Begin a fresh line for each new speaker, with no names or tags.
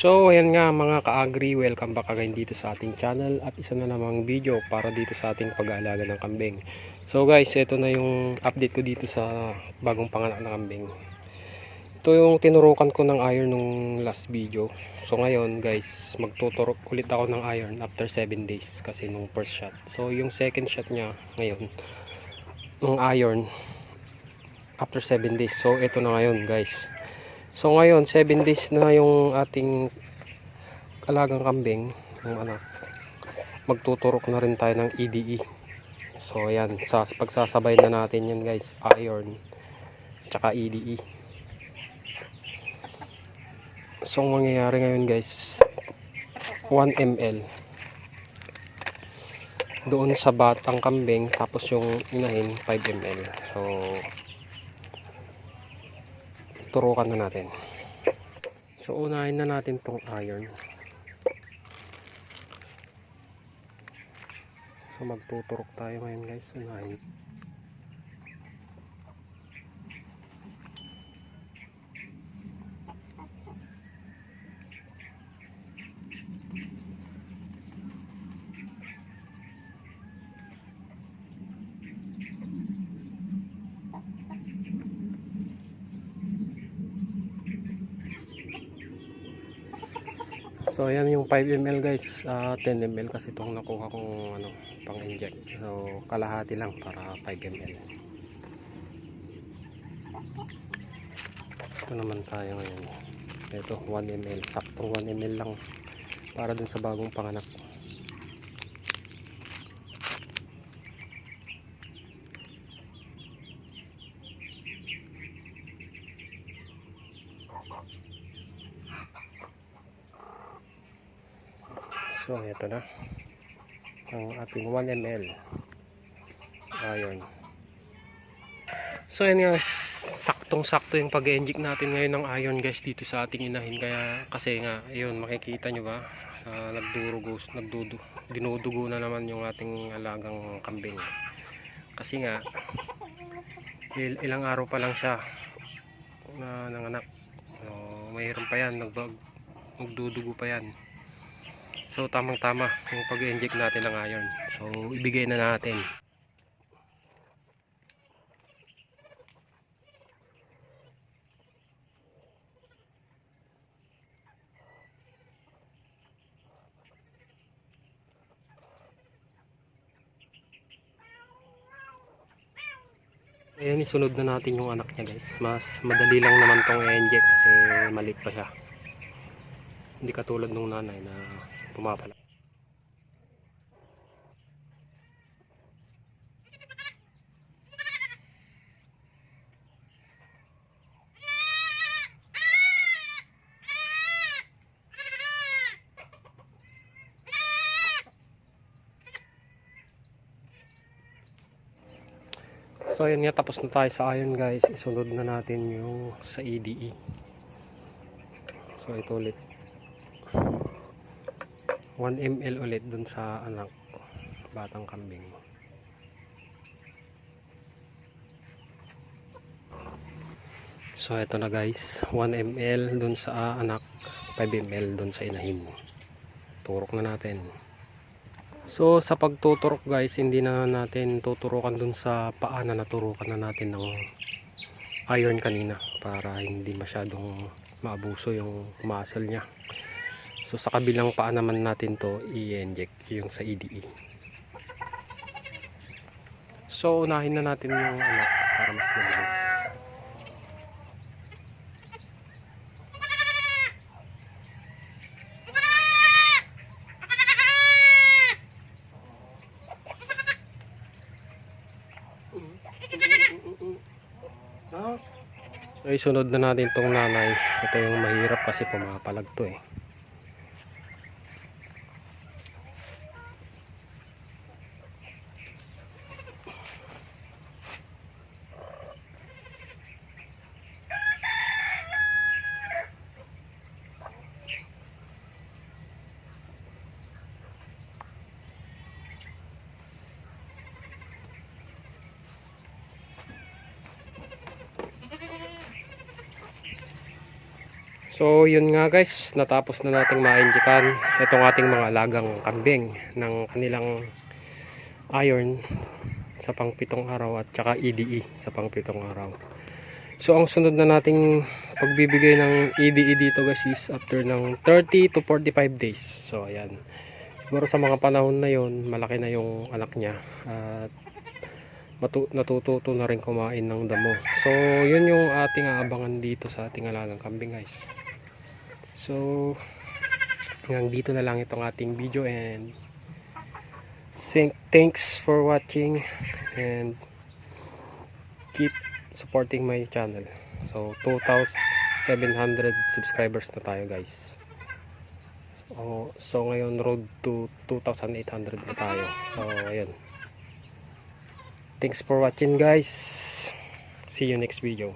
So, ayan nga mga ka-agri, welcome back again dito sa ating channel at isa na namang video para dito sa ating pag-aalaga ng kambing. So guys, ito na yung update ko dito sa bagong panganak na kambing. Ito yung tinurukan ko ng iron nung last video. So ngayon guys, magtuturok ulit ako ng iron after 7 days kasi nung first shot. So yung second shot niya ngayon, ng iron after 7 days. So ito na ngayon guys. So ngayon, 7 days na yung ating alagang kambing, yung anak. Magtuturok na rin tayo ng EDE. So ayan, sa pagsasabay na natin yan guys, iron tsaka EDE. So ang mangyayari ngayon guys, 1 ml doon sa batang kambing tapos yung inahin 5 ml. So turukan na natin. So unahin na natin tong iron. So magtuturok tayo ngayon guys. Unahin. So ayan yung 5 ml guys, ah, 10 ml kasi itong nakuha kong ano, pang inject. So kalahati lang para 5 ml. Ito naman tayo ngayon. Ito 1 ml, saktong 1 ml lang para dun sa bagong panganak. So ito na. Ang ating 1 ml. Ayun. So yan guys saktong sakto yung pag inject natin ngayon ng iron guys dito sa ating inahin. Kaya kasi nga ayun makikita nyo ba? Uh, nagdurugo nagdudu dinudugo na naman yung ating alagang kambing. Kasi nga il ilang araw pa lang siya na nanganak. So mayroon pa yan nagbag magdudugo pa yan So tamang tama yung pag-inject natin ng iron. So ibigay na natin. Ayan, isunod na natin yung anak niya guys. Mas madali lang naman tong i-inject kasi maliit pa siya. Hindi katulad nung nanay na pumapala. So ayun nga tapos na tayo sa iron guys. Isunod na natin yung sa EDE. So ito ulit. 1 ml ulit dun sa anak batang kambing. So ito na guys. 1 ml dun sa anak 5 ml dun sa inahin turok na natin. So sa pagtuturok guys hindi na natin tuturukan dun sa paa na naturukan na natin ng iron kanina para hindi masyadong maabuso yung muscle niya So sa kabilang paa naman natin to i-inject yung sa EDE. So unahin na natin yung ano para mas mabilis. So isunod na natin tong nanay. Ito yung mahirap kasi pumapalag to eh. So yun nga guys, natapos na nating ma-injekan itong ating mga alagang kambing ng kanilang iron sa pangpitong araw at saka EDE sa pangpitong araw. So ang sunod na nating pagbibigay ng EDE dito guys is after ng 30 to 45 days. So ayan. Siguro sa mga panahon na yon malaki na yung anak niya at natututo na rin kumain ng damo. So yun yung ating aabangan dito sa ating alagang kambing guys. So hanggang dito na lang itong ating video and thank- thanks for watching and keep supporting my channel. So 2,700 subscribers na tayo guys. So, so ngayon road to 2,800 na tayo. So ayun. Thanks for watching guys. See you next video.